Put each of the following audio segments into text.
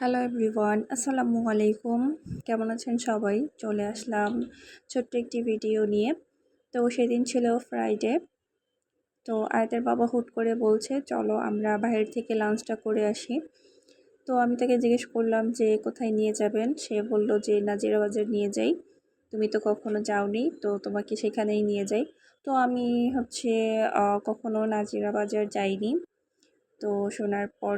Hello everyone আসসালামু আলাইকুম কেমন আছেন সবাই? চলে আসলাম ছোট্ট একটি ভিডিও নিয়ে। তো সেদিন ছিল ফ্রাইডে তো আয়তের বাবা হুট করে বলছে, চলো আমরা বাইরে থেকে লাঞ্চটা করে আসি। তো আমি তাকে জিজ্ঞেস করলাম যে, কোথায় নিয়ে যাবেন? সে বলল যে, নাজিরা বাজার নিয়ে যাই। তুমি তো কখনো যাওনি, তো তোমাকে সেখানেই নিয়ে যাই। তো আমি হচ্ছে কখনো নাজিরা বাজার যাইনি। তো শোনার পর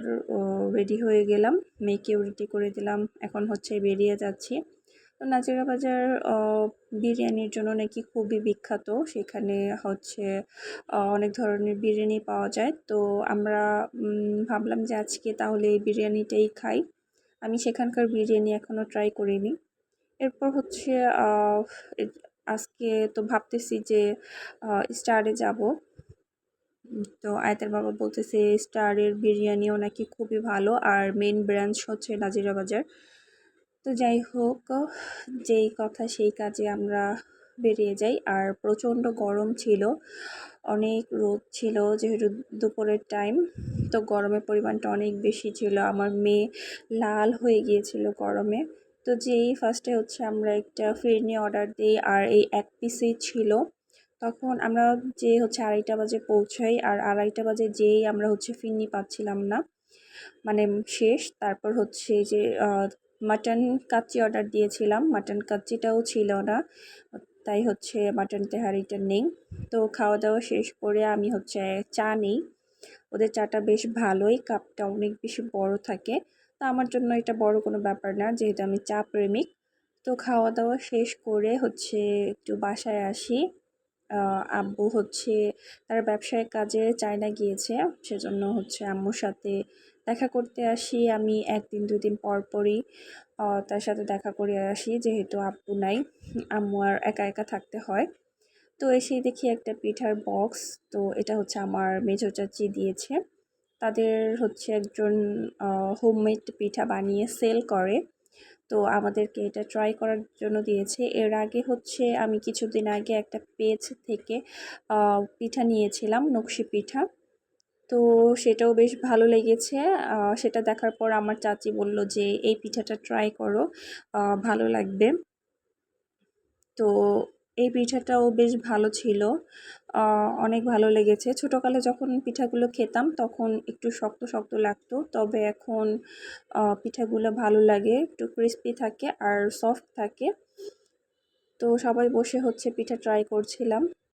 রেডি হয়ে গেলাম। মেয়েকেও রেডি করে দিলাম। এখন হচ্ছে বেরিয়ে যাচ্ছি। তো নাজিরা বাজার বিরিয়ানির জন্য নাকি খুবই বিখ্যাত। সেখানে হচ্ছে অনেক ধরনের বিরিয়ানি পাওয়া যায়। তো আমরা ভাবলাম যে আজকে তাহলে এই বিরিয়ানিটাই খাই। আমি সেখানকার বিরিয়ানি এখনও ট্রাই করিনি। এরপর হচ্ছে আজকে তো ভাবতেছি যে স্টারে যাব। তো আয়তের বাবা বলতেছে, স্টারের বিরিয়ানিও নাকি খুবই ভালো, আর মেন ব্রাঞ্চ হচ্ছে নাজিরা বাজার। তো যাই হোক, যেই কথা সেই কাজে আমরা বেরিয়ে যাই। আর প্রচণ্ড গরম ছিল, অনেক রোদ ছিল যেহেতু দুপুরের টাইম তো গরমের পরিমাণটা অনেক বেশি ছিল। আমার মেয়ে লাল হয়ে গিয়েছিল গরমে। তো যেই ফার্স্টে হচ্ছে আমরা একটা ফিরনি অর্ডার দিই, আর এই এক পিসেই ছিল। তখন আমরা যে হচ্ছে আড়াইটা বাজে পৌঁছাই, আর আড়াইটা বাজে যেই আমরা হচ্ছে ফিরনি পাচ্ছিলাম না মানে শেষ। তারপর হচ্ছে যে মাটন কাচ্চি অর্ডার দিয়েছিলাম। মাটন কাচ্চিটাও ছিল না, তাই হচ্ছে মাটন তেহারিটা নেই। তো খাওয়া দাওয়া শেষ করে আমি হচ্ছে চা নেই। ওদের চাটা বেশ ভালোই, কাপটা অনেক বেশি বড় থাকে। তো আমার জন্য এটা বড় কোনো ব্যাপার না, যেহেতু আমি চা প্রেমিক। তো খাওয়া দাওয়া শেষ করে হচ্ছে একটু বাসায় আসি। আব্বু হচ্ছে তার ব্যবসায়িক কাজে চায়না গিয়েছে। সেজন্য হচ্ছে আম্মুর সাথে দেখা করতে আসি। আমি একদিন, দুদিন পর পরই তার সাথে দেখা করে আসি। যেহেতু আব্বু নাই, আম্মু আর একা একা থাকতে হয়। তো এসে দেখি একটা পিঠার বক্স তো এটা হচ্ছে আমার মেজো চাচি দিয়েছে। তাদের হচ্ছে একজন হোমমেড পিঠা বানিয়ে সেল করে। তো আমাদেরকে এটা ট্রাই করার জন্য দিয়েছে। এর আগে হচ্ছে আমি কিছুদিন আগে একটা পেজ থেকে পিঠা নিয়েছিলাম, নকশি পিঠা। তো সেটাও বেশ ভালো লেগেছে। সেটা দেখার পর আমার চাচি বলল যে, এই পিঠাটা ট্রাই করো ভালো লাগবে। তো এই পিঠাটাও বেশ ভালো ছিল। অনেক ভালো লেগেছে। ছোটোকালে যখন পিঠাগুলো খেতাম তখন একটু শক্ত শক্ত লাগতো। তবে এখন পিঠাগুলো ভালো লাগে, একটু ক্রিস্পি থাকে আর সফট থাকে। তো সবাই বসে হচ্ছে পিঠা ট্রাই করছিলাম।